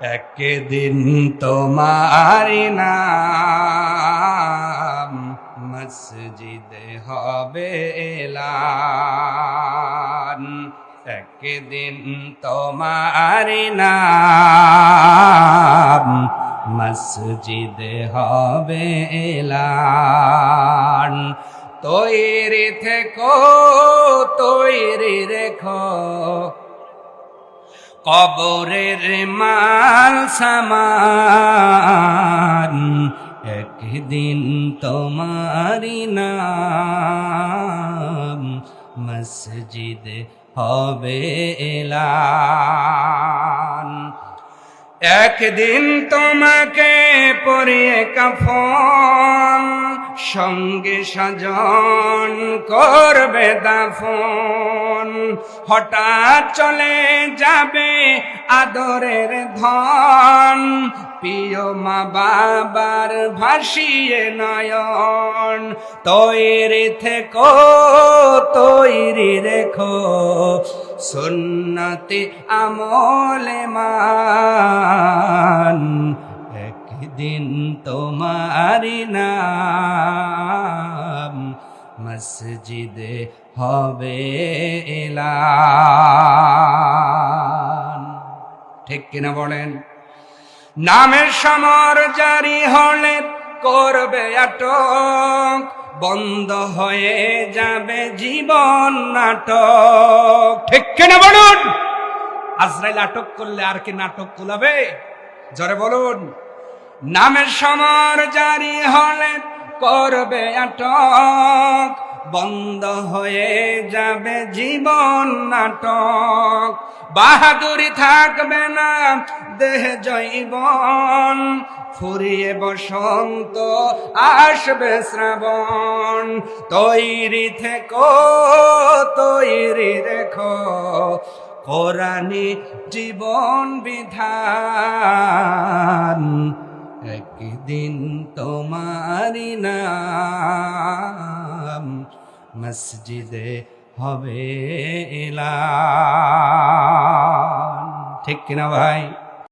একদিন তোমার নাম মসজিদে হবে এলান। একদিন তোমার নাম মসজিদে হবে এলান। তৈরি থেকো, তৈরি রেখো কবরের মাল সামান একদিন তোমারি নাম মসজিদ হবে এলান। একদিন তোমাকে পরিয়ে কাফন, সঙ্গে সাজন করবে দাফন। হঠাৎ চলে যাবে আদরের ধন, প্রিয় মা বাবার ভাসিয়ে নয়ন। তৈরি থেকো, তৈরি রেখো, সুন্নতি আমলে মান মসজিদে হবে এলান। ঠিক কিনা বলেন? নামের সমর জারি হলে করবে আটক, বন্ধ হয়ে যাবে জীবন নাটক। ঠিক কিনা বলুন? আজরাইল আটক করলে আর কি নাটক কুলাবে জরে বলুন। নামের সমর জারি হলে করবে আটক, বন্ধ হয়ে যাবে জীবন নাটক। বাহাদুরি থাকবে না, দেহ জৈবন, ফুরিয়ে বসন্ত আসবে শ্রাবণ। তৈরি থেকো, তৈরি রেখো কোরআনি জীবন বিধান। একদিন তোমারি নাম মসজিদে হবে এলা ঠিক কিনা ভাই?